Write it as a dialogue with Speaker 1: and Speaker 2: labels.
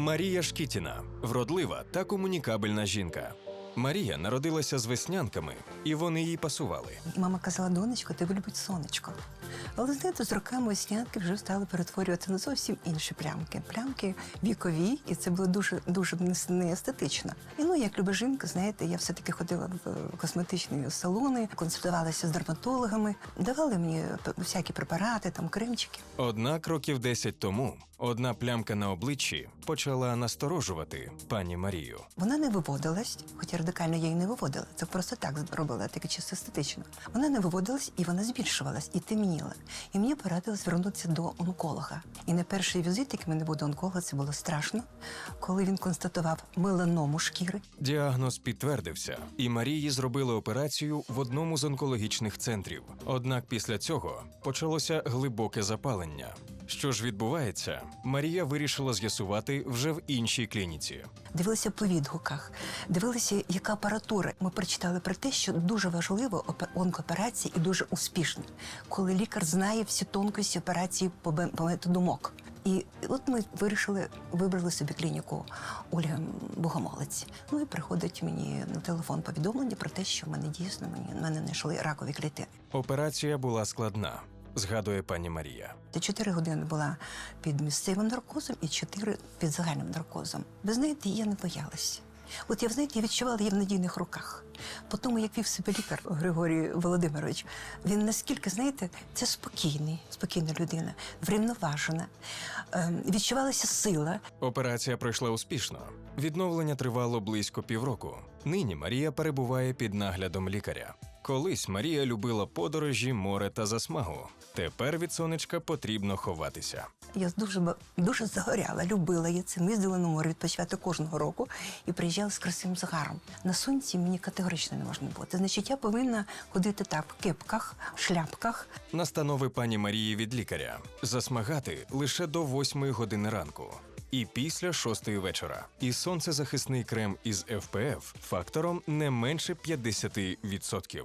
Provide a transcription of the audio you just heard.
Speaker 1: Марія Шкітіна вродлива та комунікабельна жінка. Марія народилася з веснянками, і вони їй пасували.
Speaker 2: І мама казала, донечко, тебе любить сонечко. Але знаєте, з роками оснянки вже стали перетворюватися на зовсім інші плямки. Плямки вікові, і це було дуже дуже не- не. І ну, як люба жінка, знаєте, я все-таки ходила в косметичні салони, консультувалася з дерматологами, давали мені всякі препарати, там кремчики.
Speaker 1: Однак років 10 тому одна плямка на обличчі почала насторожувати пані Марію.
Speaker 2: Вона не виводилась, хоча радикально я її не виводила. Це просто так робила, таке чисто естетично. Вона не виводилась і вона збільшувалась, і темніла. І мені порадили звернутися до онколога. І на перший візит, як в мене був до онколога, це було страшно, коли він констатував меланому шкіри.
Speaker 1: Діагноз підтвердився, і Марії зробили операцію в одному з онкологічних центрів. Однак після цього почалося глибоке запалення. Що ж відбувається, Марія вирішила з'ясувати вже в іншій клініці.
Speaker 2: Дивилися по відгуках, дивилися, яка апаратура. Ми прочитали про те, що дуже важливо опе- онкооперація і дуже успішна, коли лікар знає всі тонкості операції по методу МОК. І от ми вирішили, вибрали собі клініку Ольга Богомолець. Ну і приходить мені на телефон повідомлення про те, що в мене дійсно мені в мене знайшли ракові клітини.
Speaker 1: Операція була складна, згадує пані Марія.
Speaker 2: Чотири години була під місцевим наркозом і чотири під загальним наркозом. Ви знаєте, я не боялася. От я знаєте, я відчувала її в надійних руках. По тому, як вів себе лікар Григорій Володимирович, він наскільки, знаєте, це спокійний, спокійна людина, врівноважена, ем, відчувалася сила.
Speaker 1: Операція пройшла успішно. Відновлення тривало близько півроку. Нині Марія перебуває під наглядом лікаря. Колись Марія любила подорожі, море та засмагу. Тепер від сонечка потрібно ховатися.
Speaker 2: Я дуже дуже загоряла, любила я це. Ми їздили на море відпочивати кожного року і приїжджали з красивим загаром. На сонці мені категорично не можна бути. Значить, я повинна ходити так в кепках, шляпках.
Speaker 1: Настанови пані Марії від лікаря засмагати лише до 8 години ранку. І після шостої вечора. І сонцезахисний крем із ФПФ фактором не менше 50%.